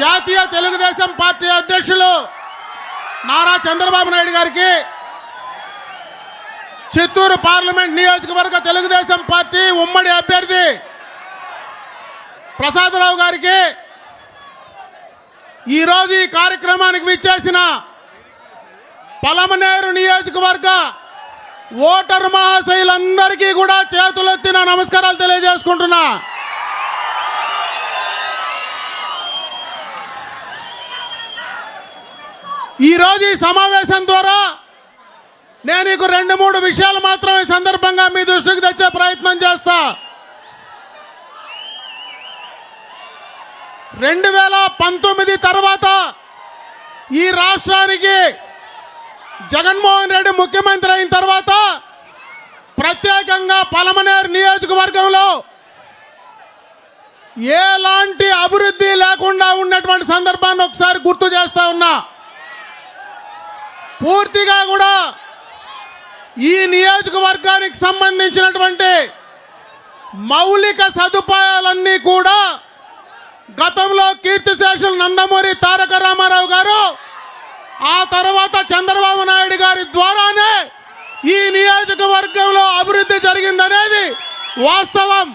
జాతీయ తెలుగుదేశం పార్టీ అధ్యక్షులు నారా చంద్రబాబు నాయుడు గారికి చిత్తూరు పార్లమెంట్ నియోజకవర్గ తెలుగుదేశం పార్టీ ఉమ్మడి అభ్యర్థి ప్రసాదరావు గారికి ఈరోజు ఈ కార్యక్రమానికి విచ్చేసిన పలమనేరు నియోజకవర్గ ఓటర్ మహాశయులందరికీ కూడా చేతులెత్తిన నమస్కారాలు తెలియజేసుకుంటున్నా. ఈరోజు ఈ సమావేశం ద్వారా నేను నీకు రెండు మూడు విషయాలు మాత్రం ఈ సందర్భంగా మీ దృష్టికి తెచ్చే ప్రయత్నం చేస్తా. రెండు వేల పంతొమ్మిది తర్వాత ఈ రాష్ట్రానికి జగన్మోహన్ రెడ్డి ముఖ్యమంత్రి అయిన తర్వాత ప్రత్యేకంగా పలమనేరు నియోజకవర్గంలో ఎలాంటి అభివృద్ధి లేకుండా ఉన్నటువంటి సందర్భాన్ని ఒకసారి గుర్తు చేస్తా ఉన్నా. పూర్తిగా కూడా ఈ నియోజకవర్గానికి సంబంధించినటువంటి మౌలిక సదుపాయాలన్నీ కూడా గతంలో కీర్తిశేషులు నందమూరి తారక రామారావు గారు ఆ తర్వాత చంద్రబాబు నాయుడు గారి ద్వారానే ఈ నియోజకవర్గంలో అభివృద్ధి జరిగిందనేది వాస్తవం.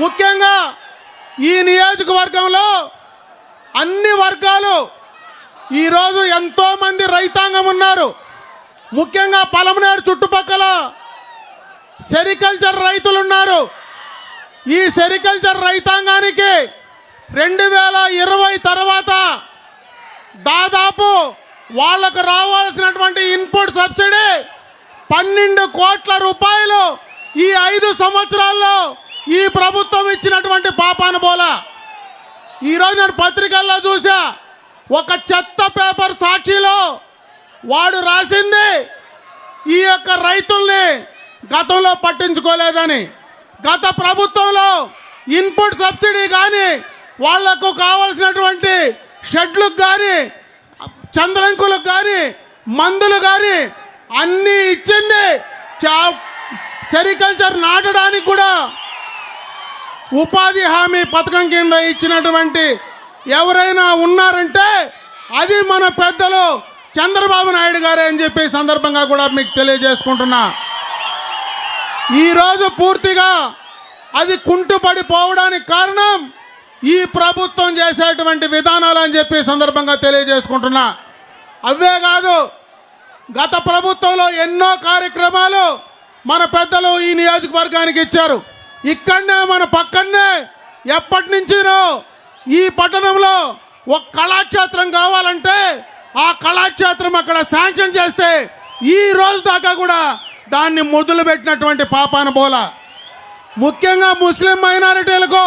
ముఖ్యంగా ఈ నియోజకవర్గంలో అన్ని వర్గాలు ఈరోజు ఎంతో మంది రైతాంగం ఉన్నారు. ముఖ్యంగా పలమనేరు చుట్టుపక్కల సెరికల్చర్ రైతులు ఉన్నారు. ఈ సెరికల్చర్ రైతాంగానికి రెండు వేల ఇరవై తర్వాత దాదాపు వాళ్ళకు రావాల్సినటువంటి ఇన్పుట్ సబ్సిడీ పన్నెండు కోట్ల రూపాయలు ఈ ఐదు సంవత్సరాల్లో ఈ ప్రభుత్వం ఇచ్చినటువంటి పాపాను బోలా. ఈరోజు నేను పత్రికల్లో చూసా ఒక చెత్త పేపర్ సాక్షిలో వాడు రాసింది ఈ యొక్క రైతుల్ని గతంలో పట్టించుకోలేదని. గత ప్రభుత్వంలో ఇన్పుట్ సబ్సిడీ కానీ వాళ్ళకు కావలసినటువంటి షెడ్లకు కానీ చంద్రంకులకు కానీ మందులు కానీ అన్నీ ఇచ్చింది. చా- సెరికల్చర్ నాటడానికి కూడా ఉపాధి హామీ పథకం కింద ఇచ్చినటువంటి ఎవరైనా ఉన్నారంటే అది మన పెద్దలు చంద్రబాబు నాయుడు గారే అని చెప్పి సందర్భంగా కూడా మీకు తెలియజేసుకుంటున్నా. ఈరోజు పూర్తిగా అది కుంటుపడిపోవడానికి కారణం ఈ ప్రభుత్వం చేసేటువంటి విధానాలు అని చెప్పి సందర్భంగా తెలియజేసుకుంటున్నా. అవే కాదు గత ప్రభుత్వంలో ఎన్నో కార్యక్రమాలు మన పెద్దలు ఈ నియోజకవర్గానికి ఇచ్చారు. ఇక్కడనే మన పక్కనే ఎప్పటి నుంచినో ఈ పట్టణంలో ఒక కళాక్షేత్రం కావాలంటే ఆ కళాక్షేత్రం అక్కడ శాంక్షన్ చేస్తే ఈ రోజు దాకా కూడా దాన్ని మొదలుపెట్టినటువంటి పాపాన బోల. ముఖ్యంగా ముస్లిం మైనారిటీలకు